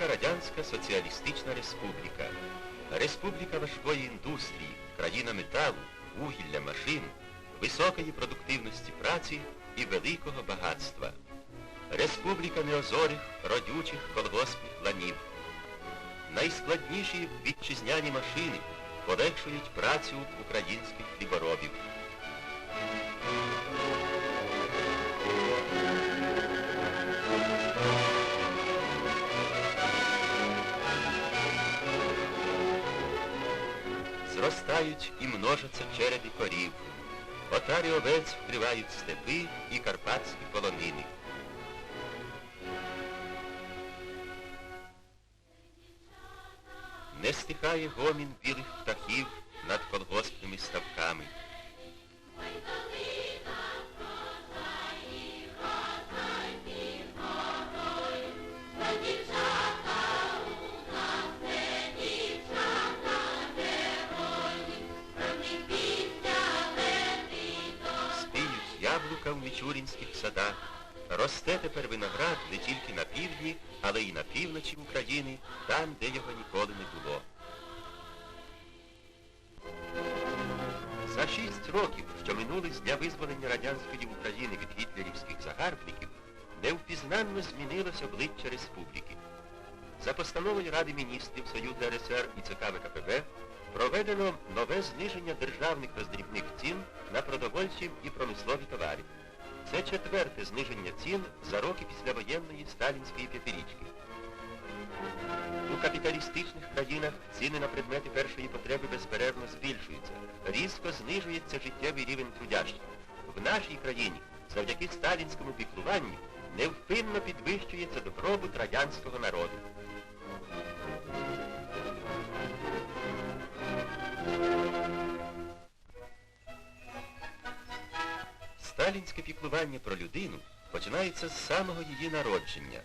Радянська Соціалістична Республіка. Республіка важкої індустрії, країна металу, вугілля машин, високої продуктивності праці і великого багатства. Республіка неозорих, родючих колгоспних ланів. Найскладніші вітчизняні машини полегшують працю українських хліборобів. Зростають і множаться череди корів. Отарі овець вкривають степи і карпатські полонини. Не стихає гомін білих птахів над колгоспними ставками. Мічурінських садах. Росте тепер виноград не тільки на півдні, але й на півночі України, там, де його ніколи не було. За шість років, що минули з дня визволення радянської України від гітлерівських загарбників, невпізнанно змінилось обличчя республіки. За постановою Ради міністрів Союзу РСР і ЦК ВКПБ проведено нове зниження державних роздрібних цін на продовольчі і промислові товари. Це четверте зниження цін за роки післявоєнної сталінської п'ятирічки. У капіталістичних країнах ціни на предмети першої потреби безперервно збільшуються. Різко знижується життєвий рівень трудящих. В нашій країні завдяки сталінському піклуванню невпинно підвищується добробут радянського народу. Сталінське піклування про людину починається з самого її народження.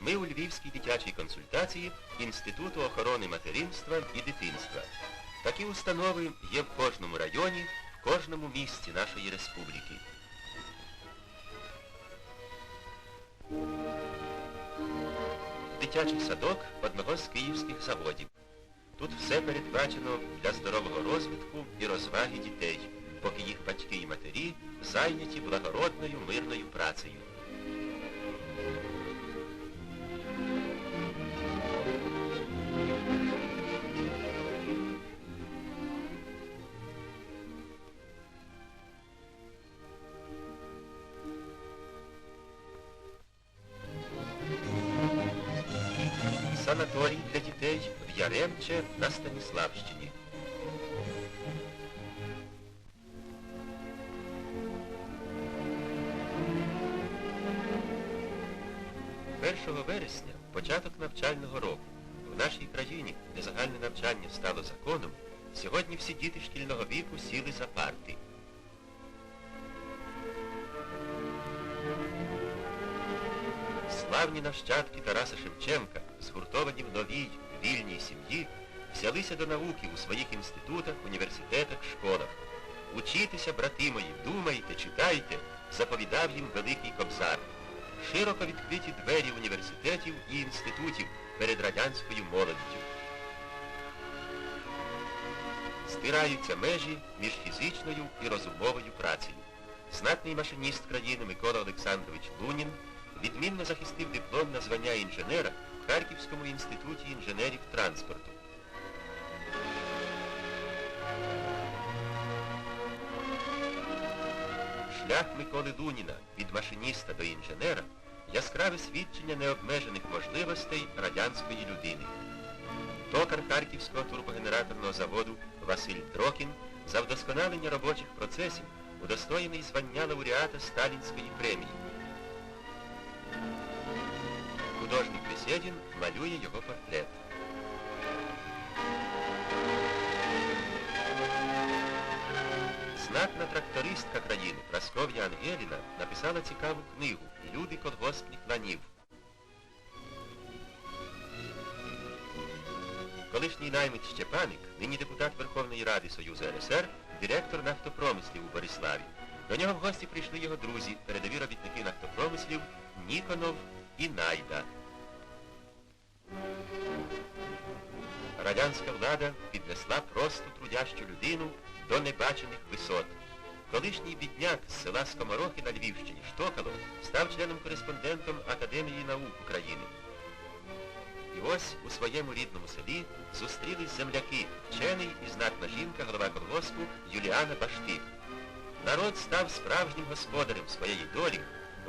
Ми у Львівській дитячій консультації Інституту охорони материнства і дитинства. Такі установи є в кожному районі, в кожному місті нашої республіки. Дитячий садок одного з київських заводів. Тут все передбачено для здорового розвитку і розваги дітей, поки їх батьки і матері зайняті благородною мирною працею. Санаторій для дітей в Яремче на Станіславщині. 1 вересня початок навчального року. В нашій країні, де загальне навчання стало законом, сьогодні всі діти шкільного віку сіли за парти. Славні нащадки Тараса Шевченка, згуртовані в новій, вільній сім'ї, взялися до науки у своїх інститутах, університетах, школах. Учітеся, брати мої, думайте, читайте, заповідав їм Великий Кобзар. Широко відкриті двері університетів і інститутів перед радянською молоддю. Стираються межі між фізичною і розумовою працею. Знатний машиніст країни Микола Олександрович Лунін відмінно захистив диплом на звання інженера в Харківському інституті інженерів транспорту. Шлях Миколи Луніна від машиніста до інженера яскраве свідчення необмежених можливостей радянської людини. Токар Харківського турбогенераторного заводу Василь Дрокін за вдосконалення робочих процесів удостоєний звання лауреата Сталінської премії. Художник Бесєдін малює його портрет. Трактористка країни Прасков'я Ангеліна написала цікаву книгу Люди колгоспних ланів. Колишній наймит Щепаник, нині депутат Верховної Ради Союзу РСР, директор нафтопромислів у Бориславі. До нього в гості прийшли його друзі, передові робітники нафтопромислів Ніконов і Найда. радянська влада піднесла просту трудящу людину до небачених висот. Колишній бідняк з села Скоморохи на Львівщині Штокало став членом-кореспондентом Академії наук України. І ось у своєму рідному селі зустрілись земляки, вчений і знатна жінка, голова колгоспу Юліана Баштик. Народ став справжнім господарем своєї долі,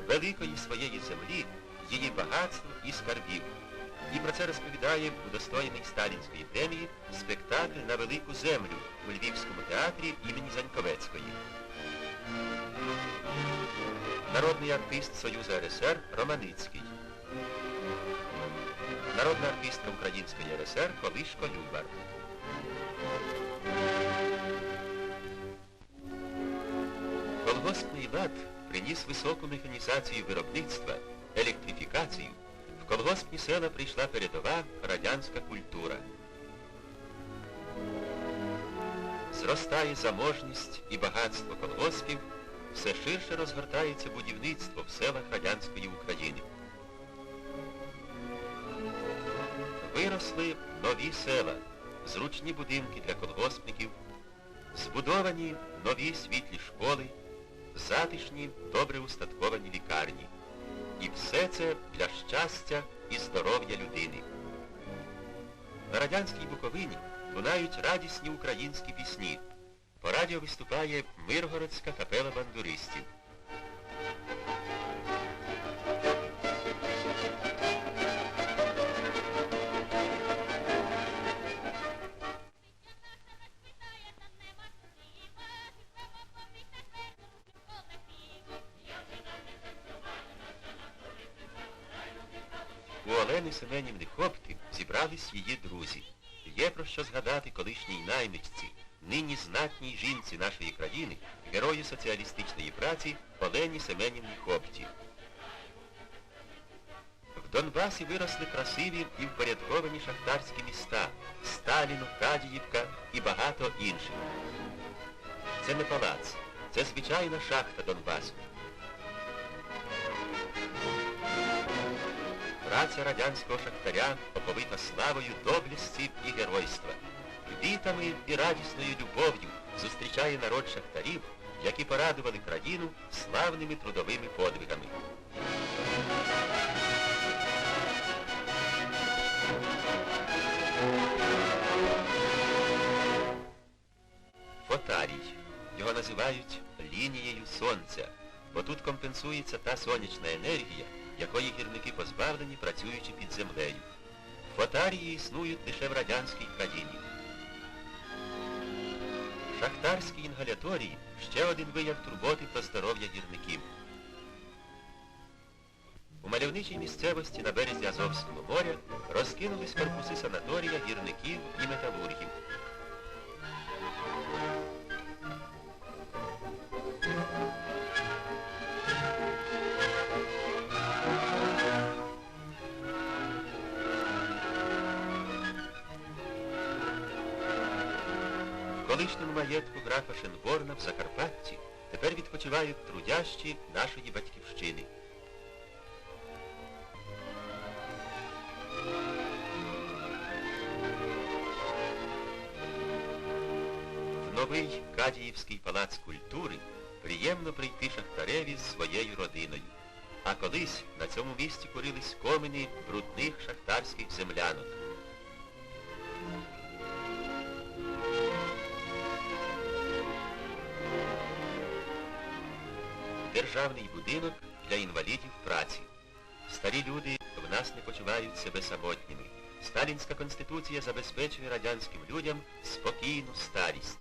великої своєї землі, її багатств і скарбів. І про це розповідає удостоєний Сталінської премії спектакль на велику землю у Львівському театрі імені Заньковецької. Народний артист Союзу РСР Романицький. Народна артистка Української РСР Колишко Любар. Колгоспний лад приніс високу механізацію виробництва, електрифікацію. В колгоспні села прийшла передова радянська культура. Зростає заможність і багатство колгоспів, все ширше розгортається будівництво в селах радянської України. Виросли нові села, зручні будинки для колгоспників, збудовані нові світлі школи, затишні, добре устатковані лікарні. І все це для щастя і здоров'я людини. На радянській Буковині лунають радісні українські пісні. По радіо виступає Миргородська капела бандуристів. У Олени Семенівни Хопти зібрались її друзі. Є про що згадати колишній наймичці, нині знатній жінці нашої країни, герою соціалістичної праці Олені Семенівні Хопті. В Донбасі виросли красиві і впорядковані шахтарські міста Сталіно, Кадіївка і багато інших. Це не палац, це звичайна шахта Донбасу. Праця радянського шахтаря оповита славою доблесті і геройства. Квітами і радісною любов'ю зустрічає народ шахтарів, які порадували країну славними трудовими подвигами. Фотарій. Його називають лінією сонця, бо тут компенсується та сонячна енергія, якої гірники позбавлені, працюючи під землею. Фотарії існують лише в радянській країні. Шахтарські інгаляторії ще один вияв турботи про здоров'я гірників. У мальовничій місцевості на березі Азовського моря розкинулись корпуси санаторія гірників і металургів. Колишньому маєтку графа Шенборна в Закарпатті тепер відпочивають трудящі нашої батьківщини. В новий Кадіївський палац культури приємно прийти шахтареві з своєю родиною. А колись на цьому місці курились комини брудних шахтарських землянок. Державний будинок для інвалідів праці. Старі люди в нас не почувають себе самотніми. Сталінська конституція забезпечує радянським людям спокійну старість.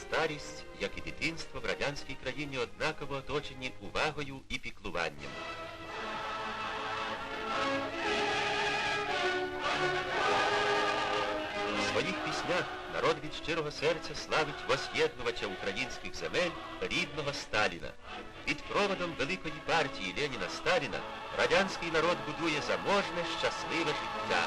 Старість, як і дитинство, в радянській країні однаково оточені увагою і піклуванням. Своїх народ від щирого серця славить воз'єднувача українських земель рідного Сталіна. Під проводом великої партії Леніна Сталіна радянський народ будує заможне, щасливе життя.